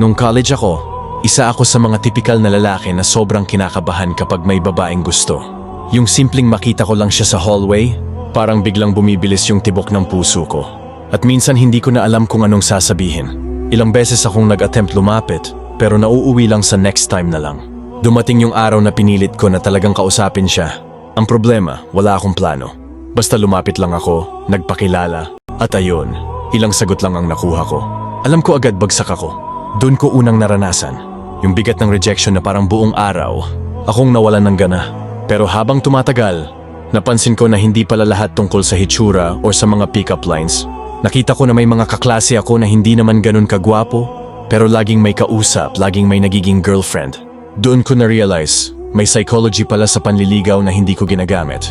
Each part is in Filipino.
Nung college ako, isa ako sa mga tipikal na lalaki na sobrang kinakabahan kapag may babaeng gusto. Yung simpleng makita ko lang siya sa hallway, parang biglang bumibilis yung tibok ng puso ko. At minsan hindi ko na alam kung anong sasabihin. Ilang beses akong nag-attempt lumapit, pero nauuwi lang sa next time na lang. Dumating yung araw na pinilit ko na talagang kausapin siya. Ang problema, wala akong plano. Basta lumapit lang ako, nagpakilala, at ayun, ilang sagot lang ang nakuha ko. Alam ko agad bagsak ako. Doon ko unang naranasan. Yung bigat ng rejection na parang buong araw, akong nawalan ng gana. Pero habang tumatagal, napansin ko na hindi pala lahat tungkol sa hitsura o sa mga pick-up lines. Nakita ko na may mga kaklase ako na hindi naman ganun kagwapo, pero laging may kausap, laging may nagiging girlfriend. Doon ko na-realize, may psychology pala sa panliligaw na hindi ko ginagamit.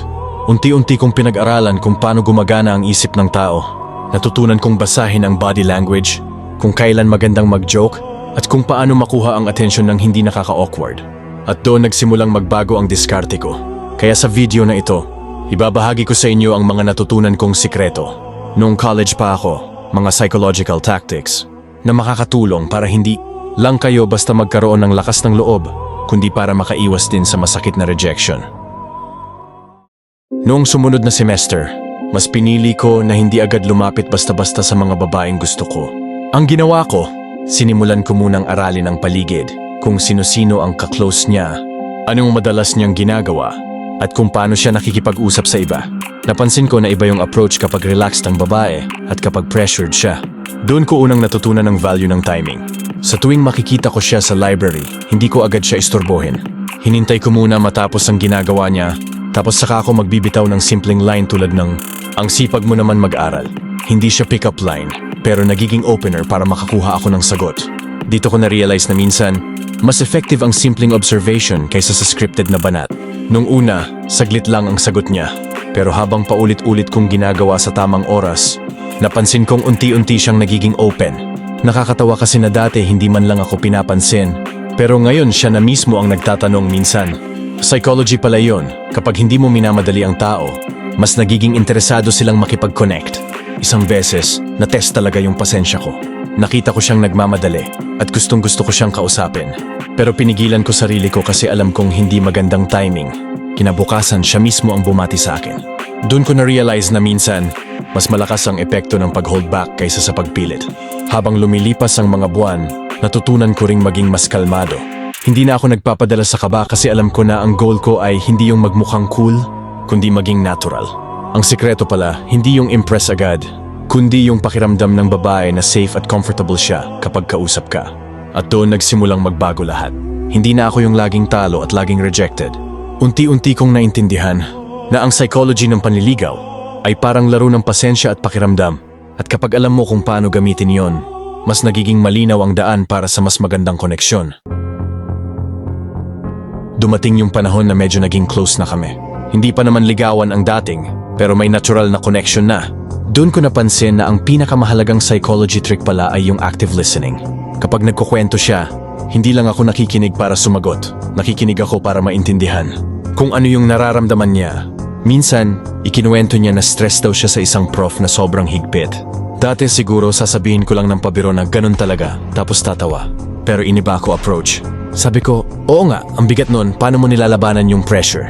Unti-unti kong pinag-aralan kung paano gumagana ang isip ng tao. Natutunan kong basahin ang body language, kung kailan magandang mag-joke, at kung paano makuha ang atensyon ng hindi nakaka-awkward. At doon nagsimulang magbago ang diskarte ko. Kaya sa video na ito, ibabahagi ko sa inyo ang mga natutunan kong sikreto. Noong college pa ako, mga psychological tactics na makakatulong para hindi lang kayo basta magkaroon ng lakas ng loob, kundi para makaiwas din sa masakit na rejection. Noong sumunod na semester, mas pinili ko na hindi agad lumapit basta-basta sa mga babaeng gusto ko. Ang ginawa ko, sinimulan ko munang aralin ang paligid, kung sino-sino ang kaklose niya, anong madalas niyang ginagawa, at kung paano siya nakikipag-usap sa iba. Napansin ko na iba yung approach kapag relaxed ang babae at kapag pressured siya. Doon ko unang natutunan ng value ng timing. Sa tuwing makikita ko siya sa library, hindi ko agad siya istorbohin. Hinintay ko muna matapos ang ginagawa niya, tapos saka ako magbibitaw ng simpleng line tulad ng, Ang sipag mo naman mag-aral. Hindi siya pick-up line, pero nagiging opener para makakuha ako ng sagot. Dito ko na-realize na minsan, mas effective ang simpleng observation kaysa sa scripted na banat. Nung una, saglit lang ang sagot niya. Pero habang paulit-ulit kong ginagawa sa tamang oras, napansin kong unti-unti siyang nagiging open. Nakakatawa kasi na dati hindi man lang ako pinapansin. Pero ngayon siya na mismo ang nagtatanong minsan. Psychology pala yon. Kapag hindi mo minamadali ang tao, mas nagiging interesado silang makipag-connect. Isang beses, na-test talaga yung pasensya ko. Nakita ko siyang nagmamadali at gustong gusto ko siyang kausapin. Pero pinigilan ko sarili ko kasi alam kong hindi magandang timing. Kinabukasan siya mismo ang bumati sa akin. Doon ko na-realize na minsan, mas malakas ang epekto ng pag-hold back kaysa sa pagpilit. Habang lumilipas ang mga buwan, natutunan ko ring maging mas kalmado. Hindi na ako nagpapadala sa kaba kasi alam ko na ang goal ko ay hindi yung magmukhang cool, kundi maging natural. Ang sikreto pala, hindi yung impress agad, kundi yung pakiramdam ng babae na safe at comfortable siya kapag kausap ka. At doon nagsimulang magbago lahat. Hindi na ako yung laging talo at laging rejected. Unti-unti kong naintindihan na ang psychology ng panliligaw ay parang laro ng pasensya at pakiramdam. At kapag alam mo kung paano gamitin yon, mas nagiging malinaw ang daan para sa mas magandang koneksyon. Dumating yung panahon na medyo naging close na kami. Hindi pa naman ligawan ang dating, pero may natural na connection na. Doon ko napansin na ang pinakamahalagang psychology trick pala ay yung active listening. Kapag nagkukwento siya, hindi lang ako nakikinig para sumagot. Nakikinig ako para maintindihan. Kung ano yung nararamdaman niya. Minsan, ikinuwento niya na stress daw siya sa isang prof na sobrang higpit. Dati siguro sasabihin ko lang ng pabiro na ganun talaga, tapos tatawa. Pero iniba ko approach. Sabi ko, oo nga, ang bigat nun, paano mo nilalabanan yung pressure?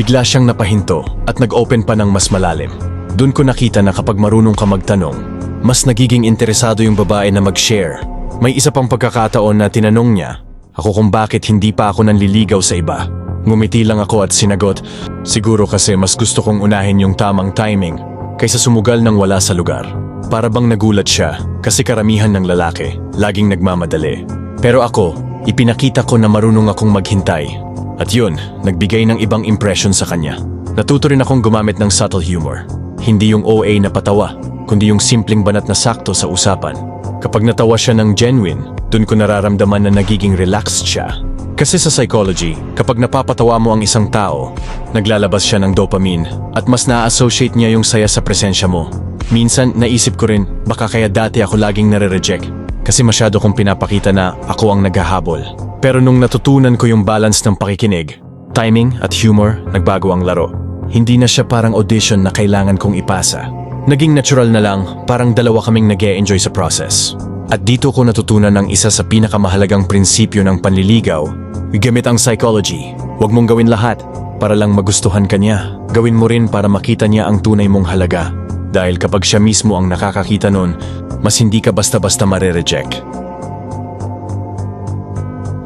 Bigla siyang napahinto at nag-open pa ng mas malalim. Doon ko nakita na kapag marunong ka magtanong, mas nagiging interesado yung babae na mag-share. May isa pang pagkakataon na tinanong niya ako kung bakit hindi pa ako nanliligaw sa iba. Ngumiti lang ako at sinagot, siguro kasi mas gusto kong unahin yung tamang timing kaysa sumugal ng wala sa lugar. Para bang nagulat siya kasi karamihan ng lalaki laging nagmamadali. Pero ako, ipinakita ko na marunong akong maghintay. At yun, nagbigay ng ibang impression sa kanya. Natuto rin akong gumamit ng subtle humor. Hindi yung OA na patawa, kundi yung simpleng banat na sakto sa usapan. Kapag natawa siya ng genuine, dun ko nararamdaman na nagiging relaxed siya. Kasi sa psychology, kapag napapatawa mo ang isang tao, naglalabas siya ng dopamine at mas na-associate niya yung saya sa presensya mo. Minsan, naisip ko rin, baka kaya dati ako laging nare-reject kasi masyado kong pinapakita na ako ang naghahabol. Pero nung natutunan ko yung balance ng pakikinig, timing at humor, nagbago ang laro. Hindi na siya parang audition na kailangan kong ipasa. Naging natural na lang, parang dalawa kaming nag enjoy sa process. At dito ko natutunan ang isa sa pinakamahalagang prinsipyo ng panliligaw. Gamit ang psychology. Huwag mong gawin lahat para lang magustuhan ka niya. Gawin mo rin para makita niya ang tunay mong halaga. Dahil kapag siya mismo ang nakakakita nun, mas hindi ka basta-basta mare-reject.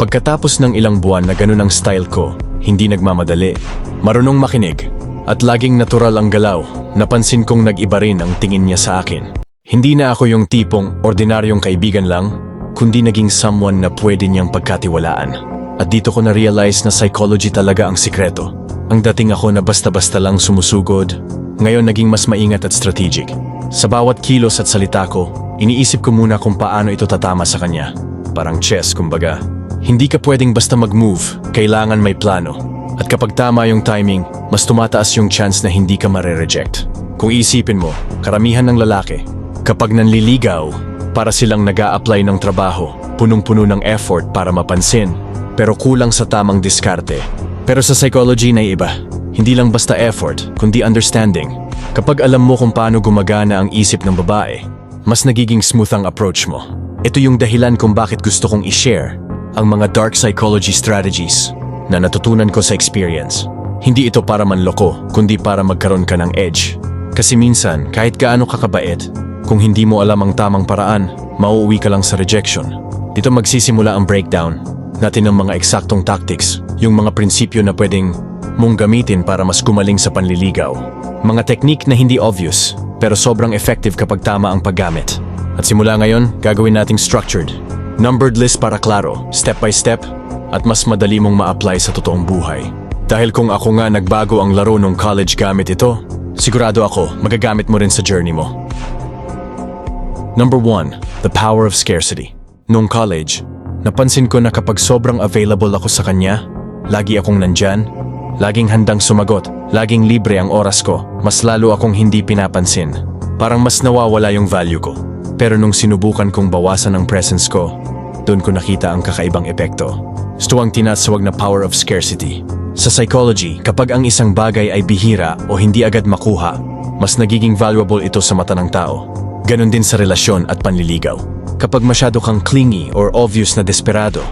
Pagkatapos ng ilang buwan na ganun ang style ko, hindi nagmamadali, marunong makinig, at laging natural ang galaw, napansin kong nag-iba rin ang tingin niya sa akin. Hindi na ako yung tipong ordinaryong kaibigan lang, kundi naging someone na pwede niyang pagkatiwalaan. At dito ko na-realize na psychology talaga ang sikreto. Ang dating ako na basta-basta lang sumusugod, ngayon naging mas maingat at strategic. Sa bawat kilos at salita ko, iniisip ko muna kung paano ito tatama sa kanya. Parang chess, kumbaga. Hindi ka pwedeng basta mag-move, kailangan may plano. At kapag tama yung timing, mas tumataas yung chance na hindi ka mare-reject. Kung isipin mo, karamihan ng lalaki, kapag nanliligaw, para silang nag apply ng trabaho, punong-puno ng effort para mapansin, pero kulang sa tamang diskarte. Pero sa psychology na iba, hindi lang basta effort, kundi understanding. Kapag alam mo kung paano gumagana ang isip ng babae, mas nagiging smooth ang approach mo. Ito yung dahilan kung bakit gusto kong i-share ang mga dark psychology strategies na natutunan ko sa experience. Hindi ito para manloko, kundi para magkaroon ka ng edge. Kasi minsan, kahit gaano kakabait, kung hindi mo alam ang tamang paraan, mauuwi ka lang sa rejection. Dito magsisimula ang breakdown natin ng mga eksaktong tactics, yung mga prinsipyo na pwedeng mong gamitin para mas gumaling sa panliligaw. Mga technique na hindi obvious, pero sobrang effective kapag tama ang paggamit. At simula ngayon, gagawin nating structured. Numbered list para klaro, step by step, at mas madali mong ma-apply sa totoong buhay. Dahil kung ako nga nagbago ang laro nung college gamit ito, sigurado ako magagamit mo rin sa journey mo. Number 1. The power of scarcity. Nung college, napansin ko na kapag sobrang available ako sa kanya, lagi akong nandyan, laging handang sumagot, laging libre ang oras ko, mas lalo akong hindi pinapansin. Parang mas nawawala yung value ko. Pero nung sinubukan kong bawasan ang presence ko, doon ko nakita ang kakaibang epekto. Ito ang tinatawag na power of scarcity. Sa psychology, kapag ang isang bagay ay bihira o hindi agad makuha, mas nagiging valuable ito sa mata ng tao. Ganon din sa relasyon at panliligaw. Kapag masyado kang clingy or obvious na desperado,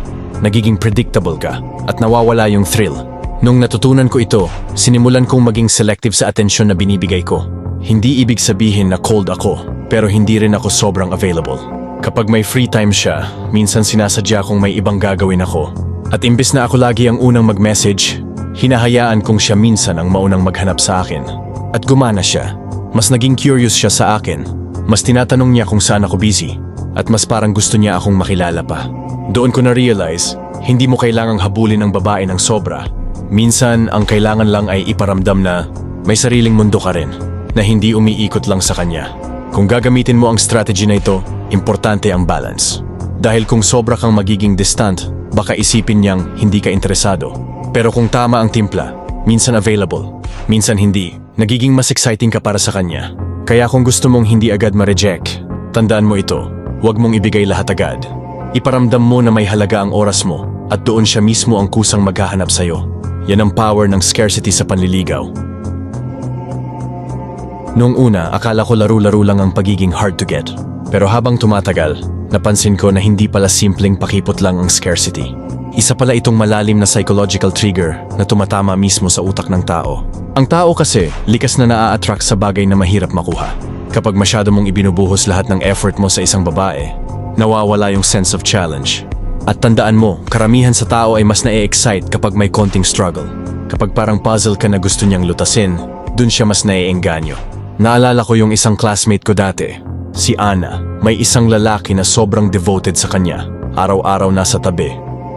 nagiging predictable ka at nawawala yung thrill. Nung natutunan ko ito, sinimulan kong maging selective sa atensyon na binibigay ko. Hindi ibig sabihin na cold ako, pero hindi rin ako sobrang available. Kapag may free time siya, minsan sinasadya kong may ibang gagawin ako. At imbes na ako lagi ang unang mag-message, hinahayaan kong siya minsan ang maunang maghanap sa akin. At gumana siya. Mas naging curious siya sa akin. Mas tinatanong niya kung saan ako busy. At mas parang gusto niya akong makilala pa. Doon ko na-realize, hindi mo kailangang habulin ang babae ng sobra. Minsan, ang kailangan lang ay iparamdam na may sariling mundo ka rin, na hindi umiikot lang sa kanya. Kung gagamitin mo ang strategy na ito, importante ang balance. Dahil kung sobra kang magiging distant, baka isipin niyang hindi ka interesado. Pero kung tama ang timpla, minsan available, minsan hindi, nagiging mas exciting ka para sa kanya. Kaya kung gusto mong hindi agad ma-reject, tandaan mo ito, huwag mong ibigay lahat agad. Iparamdam mo na may halaga ang oras mo at doon siya mismo ang kusang maghahanap sa'yo. Yan ang power ng scarcity sa panliligaw. Noong una, akala ko laro-laro lang ang pagiging hard to get. Pero habang tumatagal, napansin ko na hindi pala simpleng pakipot lang ang scarcity. Isa pala itong malalim na psychological trigger na tumatama mismo sa utak ng tao. Ang tao kasi, likas na naa-attract sa bagay na mahirap makuha. Kapag masyado mong ibinubuhos lahat ng effort mo sa isang babae, nawawala yung sense of challenge. At tandaan mo, karamihan sa tao ay mas na-excite kapag may konting struggle. Kapag parang puzzle ka na gusto niyang lutasin, dun siya mas naiengganyo. Naalala ko yung isang classmate ko dati, si Ana. May isang lalaki na sobrang devoted sa kanya. Araw-araw nasa tabi.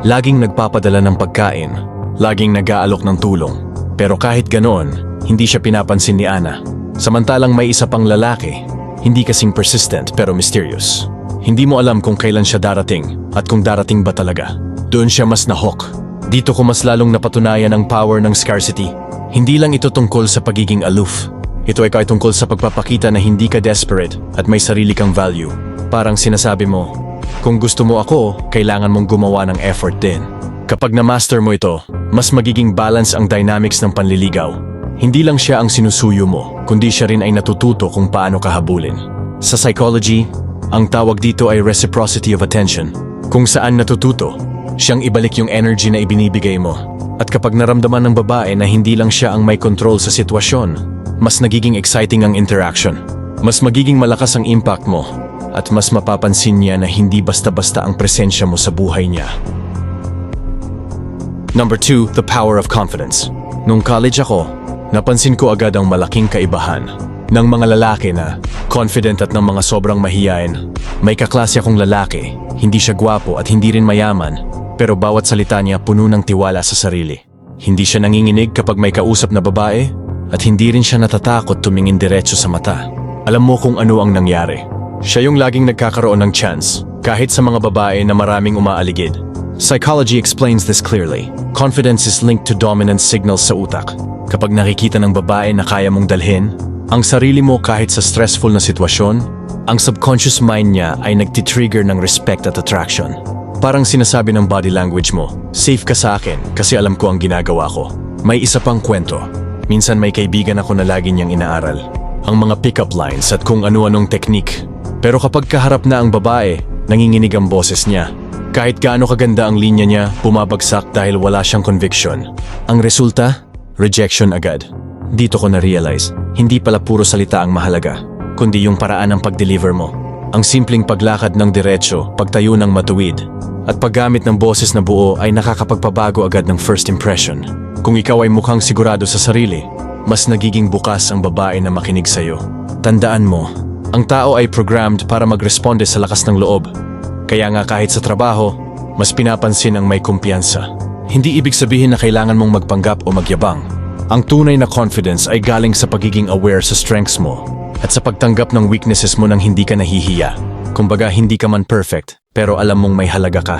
Laging nagpapadala ng pagkain. Laging nag-aalok ng tulong. Pero kahit ganoon, hindi siya pinapansin ni Ana. Samantalang may isa pang lalaki, hindi kasing persistent pero mysterious. Hindi mo alam kung kailan siya darating at kung darating ba talaga. Doon siya mas nahok. Dito ko mas lalong napatunayan ang power ng scarcity. Hindi lang ito tungkol sa pagiging aloof. Ito ay kay tungkol sa pagpapakita na hindi ka desperate at may sarili kang value. Parang sinasabi mo, kung gusto mo ako, kailangan mong gumawa ng effort din. Kapag na-master mo ito, mas magiging balance ang dynamics ng panliligaw. Hindi lang siya ang sinusuyo mo, kundi siya rin ay natututo kung paano ka habulin. Sa psychology, Ang tawag dito ay reciprocity of attention. Kung saan natututo, siyang ibalik yung energy na ibinibigay mo. At kapag naramdaman ng babae na hindi lang siya ang may control sa sitwasyon, mas nagiging exciting ang interaction. Mas magiging malakas ang impact mo at mas mapapansin niya na hindi basta-basta ang presensya mo sa buhay niya. Number 2, the power of confidence. Nung college ako, napansin ko agad ang malaking kaibahan ng mga lalaki na confident at ng mga sobrang mahiyain. May kaklase akong lalaki, hindi siya gwapo at hindi rin mayaman, pero bawat salita niya puno ng tiwala sa sarili. Hindi siya nanginginig kapag may kausap na babae at hindi rin siya natatakot tumingin diretso sa mata. Alam mo kung ano ang nangyari. Siya yung laging nagkakaroon ng chance, kahit sa mga babae na maraming umaaligid. Psychology explains this clearly. Confidence is linked to dominant signals sa utak. Kapag nakikita ng babae na kaya mong dalhin, ang sarili mo kahit sa stressful na sitwasyon, ang subconscious mind niya ay nagtitrigger ng respect at attraction. Parang sinasabi ng body language mo, safe ka sa akin kasi alam ko ang ginagawa ko. May isa pang kwento. Minsan may kaibigan ako na lagi niyang inaaral. Ang mga pick-up lines at kung ano-anong technique. Pero kapag kaharap na ang babae, nanginginig ang boses niya. Kahit gaano kaganda ang linya niya, bumabagsak dahil wala siyang conviction. Ang resulta? Rejection agad. Dito ko na-realize, hindi pala puro salita ang mahalaga, kundi yung paraan ng pag-deliver mo. Ang simpleng paglakad ng diretsyo, pagtayo ng matuwid, at paggamit ng boses na buo ay nakakapagpabago agad ng first impression. Kung ikaw ay mukhang sigurado sa sarili, mas nagiging bukas ang babae na makinig sa'yo. Tandaan mo, ang tao ay programmed para magresponde sa lakas ng loob. Kaya nga kahit sa trabaho, mas pinapansin ang may kumpiyansa. Hindi ibig sabihin na kailangan mong magpanggap o magyabang. Ang tunay na confidence ay galing sa pagiging aware sa strengths mo at sa pagtanggap ng weaknesses mo nang hindi ka nahihiya. Kumbaga hindi ka man perfect, pero alam mong may halaga ka.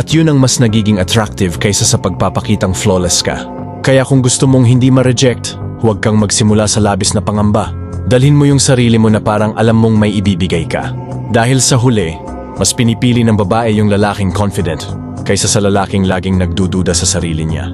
At yun ang mas nagiging attractive kaysa sa pagpapakitang flawless ka. Kaya kung gusto mong hindi ma-reject, huwag kang magsimula sa labis na pangamba. Dalhin mo yung sarili mo na parang alam mong may ibibigay ka. Dahil sa huli, mas pinipili ng babae yung lalaking confident kaysa sa lalaking laging nagdududa sa sarili niya.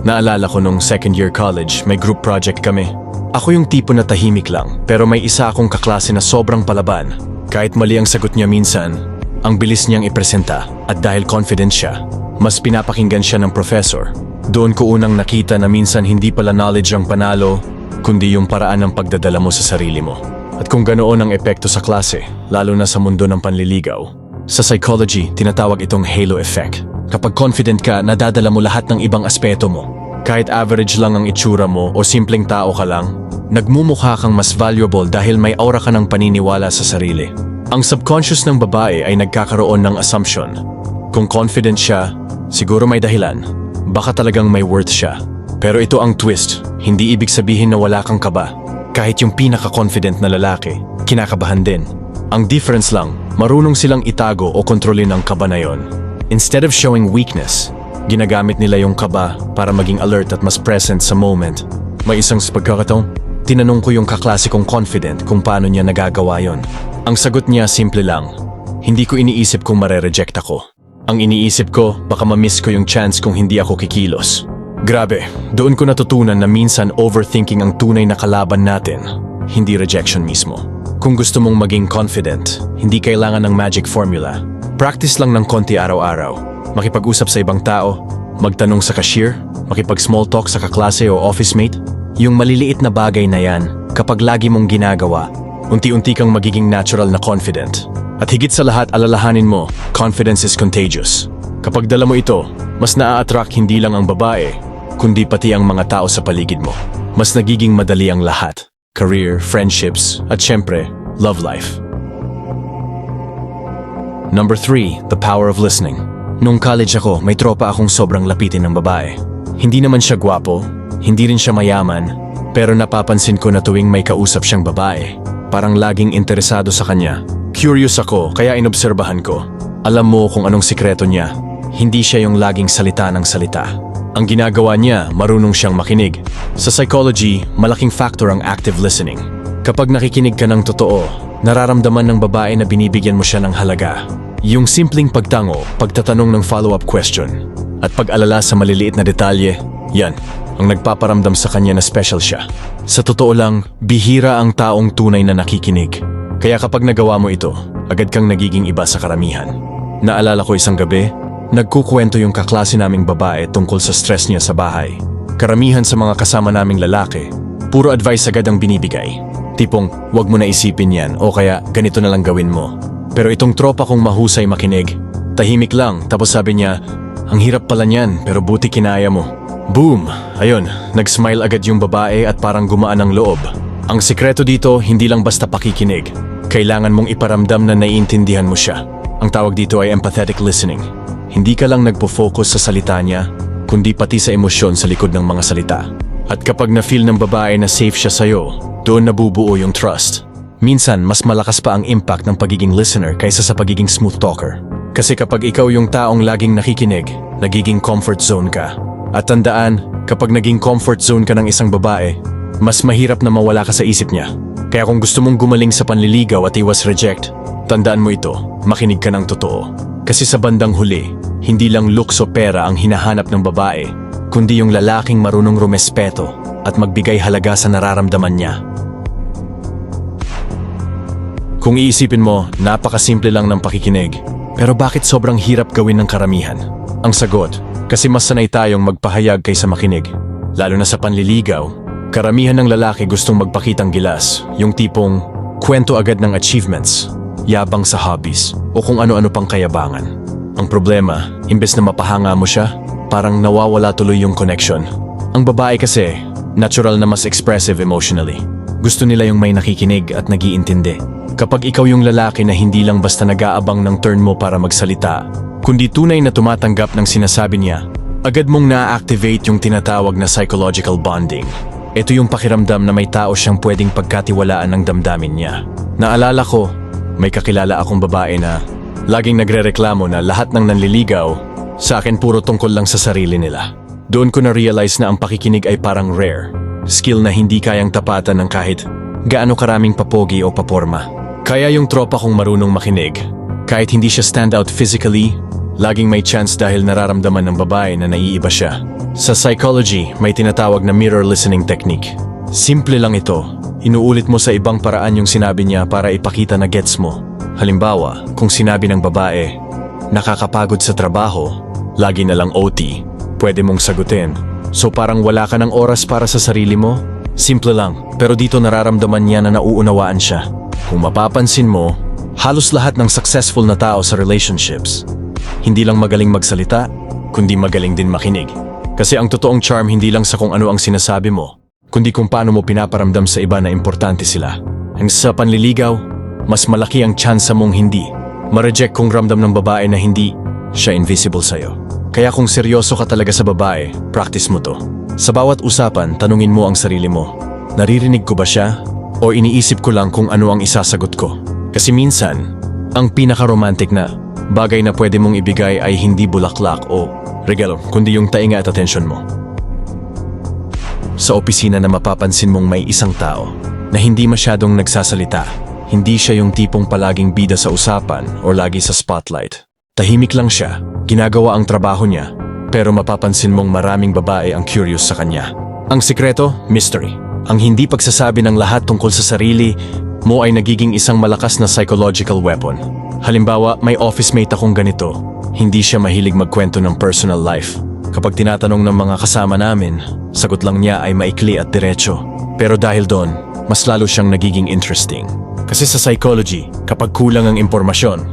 Naalala ko nung second year college, may group project kami. Ako yung tipo na tahimik lang, pero may isa akong kaklase na sobrang palaban. Kahit mali ang sagot niya minsan, ang bilis niyang ipresenta at dahil confident siya, mas pinapakinggan siya ng professor. Doon ko unang nakita na minsan hindi pala knowledge ang panalo, kundi yung paraan ng pagdadala mo sa sarili mo. At kung ganoon ang epekto sa klase, lalo na sa mundo ng panliligaw. Sa psychology, tinatawag itong halo effect. Kapag confident ka, nadadala mo lahat ng ibang aspeto mo. Kahit average lang ang itsura mo o simpleng tao ka lang, nagmumukha kang mas valuable dahil may aura ka ng paniniwala sa sarili. Ang subconscious ng babae ay nagkakaroon ng assumption. Kung confident siya, siguro may dahilan. Baka talagang may worth siya. Pero ito ang twist, hindi ibig sabihin na wala kang kaba. Kahit yung pinaka-confident na lalaki, kinakabahan din. Ang difference lang, marunong silang itago o kontrolin ang kaba na yon. Instead of showing weakness, ginagamit nila yung kaba para maging alert at mas present sa moment. May isang sa pagkakataon, tinanong ko yung kaklase kong confident kung paano niya nagagawa yon. Ang sagot niya simple lang, hindi ko iniisip kung mare-reject ako. Ang iniisip ko, baka ma-miss ko yung chance kung hindi ako kikilos. Grabe, doon ko natutunan na minsan overthinking ang tunay na kalaban natin, hindi rejection mismo. Kung gusto mong maging confident, hindi kailangan ng magic formula. Practice lang ng konti araw-araw. Makipag-usap sa ibang tao, magtanong sa cashier, makipag-small talk sa kaklase o office mate. Yung maliliit na bagay na yan, kapag lagi mong ginagawa, unti-unti kang magiging natural na confident. At higit sa lahat, alalahanin mo, confidence is contagious. Kapag dala mo ito, mas naa-attract hindi lang ang babae, kundi pati ang mga tao sa paligid mo. Mas nagiging madali ang lahat. Career, friendships, at syempre, love life. Number 3, the power of listening. Nung college ako, may tropa akong sobrang lapitin ng babae. Hindi naman siya gwapo, hindi rin siya mayaman, pero napapansin ko na tuwing may kausap siyang babae, parang laging interesado sa kanya. Curious ako, kaya inobserbahan ko. Alam mo kung anong sikreto niya. Hindi siya yung laging salita ng salita. Ang ginagawa niya, marunong siyang makinig. Sa psychology, malaking factor ang active listening. Kapag nakikinig ka ng totoo, nararamdaman ng babae na binibigyan mo siya ng halaga. Yung simpleng pagtango, pagtatanong ng follow-up question, at pag-alala sa maliliit na detalye, yan, ang nagpaparamdam sa kanya na special siya. Sa totoo lang, bihira ang taong tunay na nakikinig. Kaya kapag nagawa mo ito, agad kang nagiging iba sa karamihan. Naalala ko isang gabi, nagkukwento yung kaklase naming babae tungkol sa stress niya sa bahay. Karamihan sa mga kasama naming lalaki, puro advice agad ang binibigay. Tipong, wag mo na isipin yan o kaya ganito na lang gawin mo. Pero itong tropa kong mahusay makinig, tahimik lang tapos sabi niya, ang hirap pala niyan pero buti kinaya mo. Boom! Ayun, nag-smile agad yung babae at parang gumaan ang loob. Ang sikreto dito, hindi lang basta pakikinig. Kailangan mong iparamdam na naiintindihan mo siya. Ang tawag dito ay empathetic listening. Hindi ka lang nagpo-focus sa salita niya, kundi pati sa emosyon sa likod ng mga salita. At kapag na-feel ng babae na safe siya sa'yo, doon nabubuo yung trust. Minsan, mas malakas pa ang impact ng pagiging listener kaysa sa pagiging smooth talker. Kasi kapag ikaw yung taong laging nakikinig, nagiging comfort zone ka. At tandaan, kapag naging comfort zone ka ng isang babae, mas mahirap na mawala ka sa isip niya. Kaya kung gusto mong gumaling sa panliligaw at iwas reject, tandaan mo ito, makinig ka ng totoo. Kasi sa bandang huli, hindi lang looks o pera ang hinahanap ng babae, kundi yung lalaking marunong rumespeto at magbigay halaga sa nararamdaman niya. Kung iisipin mo, napakasimple lang ng pakikinig. Pero bakit sobrang hirap gawin ng karamihan? Ang sagot, kasi mas sanay tayong magpahayag kaysa makinig. Lalo na sa panliligaw, karamihan ng lalaki gustong magpakitang gilas, yung tipong kwento agad ng achievements, yabang sa hobbies, o kung ano-ano pang kayabangan. Ang problema, imbes na mapahanga mo siya, parang nawawala tuloy yung connection. Ang babae kasi, natural na mas expressive emotionally. Gusto nila yung may nakikinig at nagiintindi. Kapag ikaw yung lalaki na hindi lang basta nag-aabang ng turn mo para magsalita, kundi tunay na tumatanggap ng sinasabi niya, agad mong na-activate yung tinatawag na psychological bonding. Ito yung pakiramdam na may tao siyang pwedeng pagkatiwalaan ng damdamin niya. Naalala ko, may kakilala akong babae na laging nagrereklamo na lahat ng nanliligaw sa akin puro tungkol lang sa sarili nila. Doon ko na-realize na ang pakikinig ay parang rare. Skill na hindi kayang tapatan ng kahit gaano karaming papogi o paporma. Kaya yung tropa kong marunong makinig, kahit hindi siya stand out physically, laging may chance dahil nararamdaman ng babae na naiiba siya. Sa psychology, may tinatawag na mirror listening technique. Simple lang ito. Inuulit mo sa ibang paraan yung sinabi niya para ipakita na gets mo. Halimbawa, kung sinabi ng babae, nakakapagod sa trabaho, lagi na lang OT, pwede mong sagutin. So parang wala ka ng oras para sa sarili mo? Simple lang, pero dito nararamdaman niya na nauunawaan siya. Kung mapapansin mo, halos lahat ng successful na tao sa relationships, hindi lang magaling magsalita, kundi magaling din makinig. Kasi ang totoong charm hindi lang sa kung ano ang sinasabi mo, kundi kung paano mo pinaparamdam sa iba na importante sila. Ang sa panliligaw, mas malaki ang tsansa mong hindi. Ma-reject kung ramdam ng babae na hindi siya invisible sa'yo. Kaya kung seryoso ka talaga sa babae, practice mo to. Sa bawat usapan, tanungin mo ang sarili mo. Naririnig ko ba siya? O iniisip ko lang kung ano ang isasagot ko? Kasi minsan, ang pinaka-romantic na bagay na pwede mong ibigay ay hindi bulaklak o regalo, kundi yung tainga at atensyon mo. Sa opisina na mapapansin mong may isang tao na hindi masyadong nagsasalita, hindi siya yung tipong palaging bida sa usapan o lagi sa spotlight. Tahimik lang siya, ginagawa ang trabaho niya, pero mapapansin mong maraming babae ang curious sa kanya. Ang sikreto, mystery. Ang hindi pagsasabi ng lahat tungkol sa sarili mo ay nagiging isang malakas na psychological weapon. Halimbawa, may office mate akong ganito. Hindi siya mahilig magkwento ng personal life. Kapag tinatanong ng mga kasama namin, sagot lang niya ay maikli at diretso. Pero dahil doon, mas lalo siyang nagiging interesting. Kasi sa psychology, kapag kulang ang impormasyon,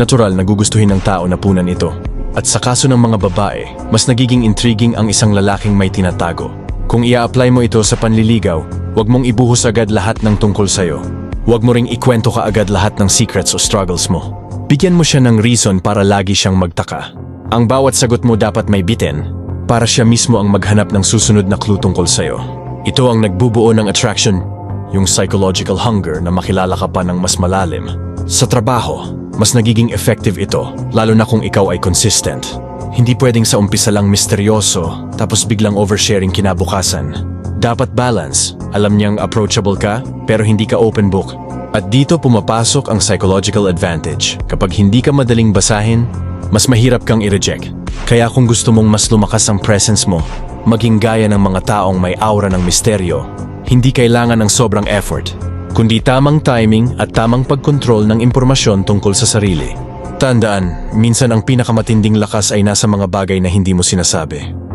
natural na gugustuhin ng tao na punan ito. At sa kaso ng mga babae, mas nagiging intriguing ang isang lalaking may tinatago. Kung ia-apply mo ito sa panliligaw, huwag mong ibuhos agad lahat ng tungkol sa'yo. Huwag mo ring ikwento ka agad lahat ng secrets o struggles mo. Bigyan mo siya ng reason para lagi siyang magtaka. Ang bawat sagot mo dapat may bitin para siya mismo ang maghanap ng susunod na clue tungkol sa'yo. Ito ang nagbubuo ng attraction, yung psychological hunger na makilala ka pa ng mas malalim. Sa trabaho, mas nagiging effective ito, lalo na kung ikaw ay consistent. Hindi pwedeng sa umpisa lang misteryoso, tapos biglang oversharing kinabukasan. Dapat balance. Alam niyang approachable ka, pero hindi ka open book. At dito pumapasok ang psychological advantage. Kapag hindi ka madaling basahin, mas mahirap kang i-reject. Kaya kung gusto mong mas lumakas ang presence mo, maging gaya ng mga taong may aura ng misteryo, hindi kailangan ng sobrang effort. kundi tamang timing at tamang pagkontrol ng impormasyon tungkol sa sarili. Tandaan, minsan ang pinakamatinding lakas ay nasa mga bagay na hindi mo sinasabi.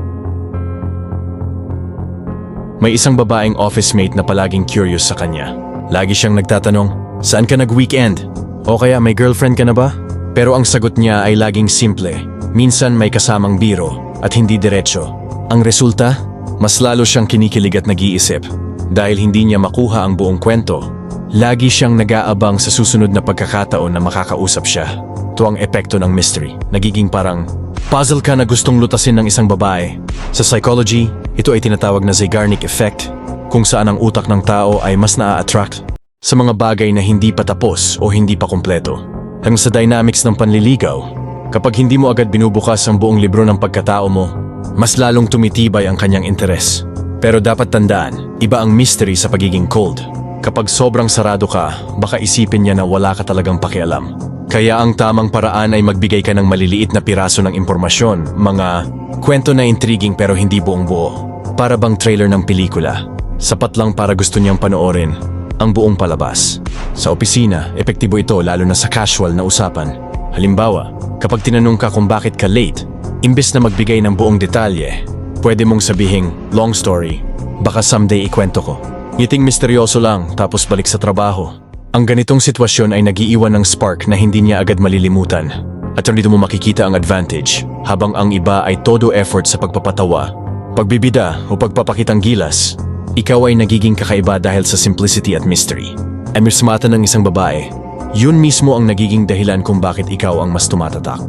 May isang babaeng office mate na palaging curious sa kanya. Lagi siyang nagtatanong, saan ka nag-weekend? O kaya may girlfriend ka na ba? Pero ang sagot niya ay laging simple. Minsan may kasamang biro at hindi diretsyo. Ang resulta, mas lalo siyang kinikilig at nag-iisip. Dahil hindi niya makuha ang buong kwento, lagi siyang nag-aabang sa susunod na pagkakataon na makakausap siya. Ito ang epekto ng mystery. Nagiging parang puzzle ka na gustong lutasin ng isang babae. Sa psychology, ito ay tinatawag na Zeigarnik effect, kung saan ang utak ng tao ay mas naa-attract sa mga bagay na hindi pa tapos o hindi pa kumpleto. Hanggang sa dynamics ng panliligaw, kapag hindi mo agad binubukas ang buong libro ng pagkatao mo, mas lalong tumitibay ang kanyang interes. Pero dapat tandaan, iba ang mystery sa pagiging cold. Kapag sobrang sarado ka, baka isipin niya na wala ka talagang pakialam. Kaya ang tamang paraan ay magbigay ka ng maliliit na piraso ng impormasyon, mga kwento na intriguing pero hindi buong buo. Para bang trailer ng pelikula. Sapat lang para gusto niyang panoorin ang buong palabas. Sa opisina, epektibo ito lalo na sa casual na usapan. Halimbawa, kapag tinanong ka kung bakit ka late, imbes na magbigay ng buong detalye, pwede mong sabihing, long story, baka someday ikwento ko. Ngiting misteryoso lang tapos balik sa trabaho. Ang ganitong sitwasyon ay nagiiwan ng spark na hindi niya agad malilimutan. At dito mo makikita ang advantage, habang ang iba ay todo effort sa pagpapatawa, pagbibida o pagpapakitang gilas, ikaw ay nagiging kakaiba dahil sa simplicity at mystery. Emirsmata ng isang babae, yun mismo ang nagiging dahilan kung bakit ikaw ang mas tumatatak.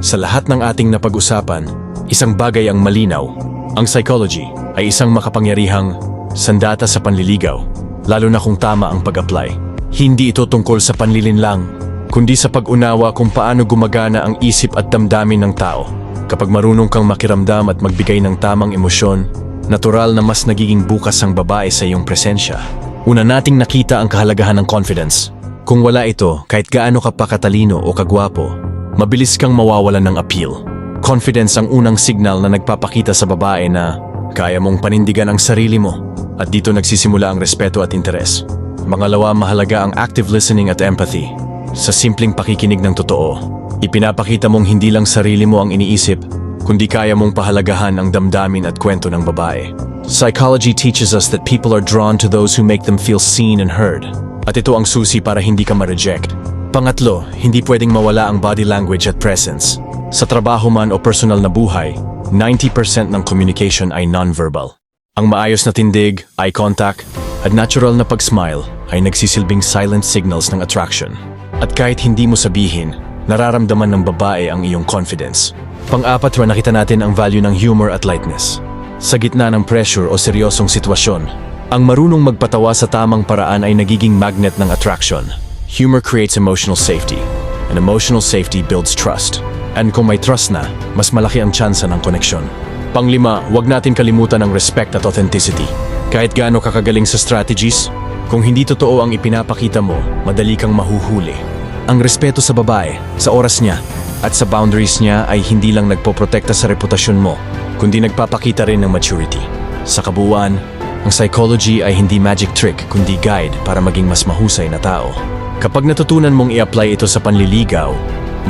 Sa lahat ng ating napag-usapan, isang bagay ang malinaw. Ang psychology ay isang makapangyarihang sandata sa panliligaw, lalo na kung tama ang pag-apply. Hindi ito tungkol sa panlilin lang, kundi sa pag-unawa kung paano gumagana ang isip at damdamin ng tao. Kapag marunong kang makiramdam at magbigay ng tamang emosyon, natural na mas nagiging bukas ang babae sa iyong presensya. Una nating nakita ang kahalagahan ng confidence. Kung wala ito, kahit gaano ka pa katalino o kagwapo, mabilis kang mawawalan ng appeal. Confidence ang unang signal na nagpapakita sa babae na kaya mong panindigan ang sarili mo at dito nagsisimula ang respeto at interes. Mangalawa, mahalaga ang active listening at empathy. Sa simpleng pakikinig ng totoo, ipinapakita mong hindi lang sarili mo ang iniisip, kundi kaya mong pahalagahan ang damdamin at kwento ng babae. Psychology teaches us that people are drawn to those who make them feel seen and heard. At ito ang susi para hindi ka ma-reject. Pangatlo, hindi pwedeng mawala ang body language at presence. Sa trabaho man o personal na buhay, 90% ng communication ay non-verbal. Ang maayos na tindig, eye contact, at natural na pag-smile ay nagsisilbing silent signals ng attraction. At kahit hindi mo sabihin, nararamdaman ng babae ang iyong confidence. Pang-apat, nakita natin ang value ng humor at lightness. Sa gitna ng pressure o seryosong sitwasyon, ang marunong magpatawa sa tamang paraan ay nagiging magnet ng attraction. Humor creates emotional safety, and emotional safety builds trust. And kung may trust na, mas malaki ang tsansa ng koneksyon. Panglima, huwag natin kalimutan ang respect at authenticity. Kahit gaano kakagaling sa strategies, kung hindi totoo ang ipinapakita mo, madali kang mahuhuli. Ang respeto sa babae, sa oras niya, at sa boundaries niya ay hindi lang nagpoprotekta sa reputasyon mo, kundi nagpapakita rin ng maturity. Sa kabuuan, ang psychology ay hindi magic trick kundi guide para maging mas mahusay na tao. Kapag natutunan mong i-apply ito sa panliligaw,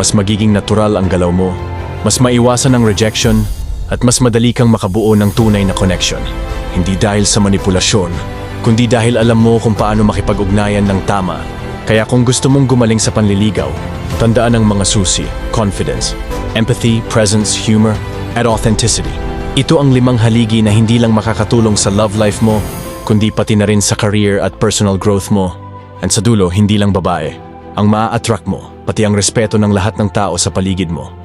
mas magiging natural ang galaw mo, mas maiwasan ang rejection, at mas madali kang makabuo ng tunay na connection. Hindi dahil sa manipulasyon, kundi dahil alam mo kung paano makipag-ugnayan ng tama. Kaya kung gusto mong gumaling sa panliligaw, tandaan ang mga susi, confidence, empathy, presence, humor, at authenticity. Ito ang limang haligi na hindi lang makakatulong sa love life mo, kundi pati na rin sa career at personal growth mo. And sa dulo, hindi lang babae. Ang maa-attract mo, pati ang respeto ng lahat ng tao sa paligid mo.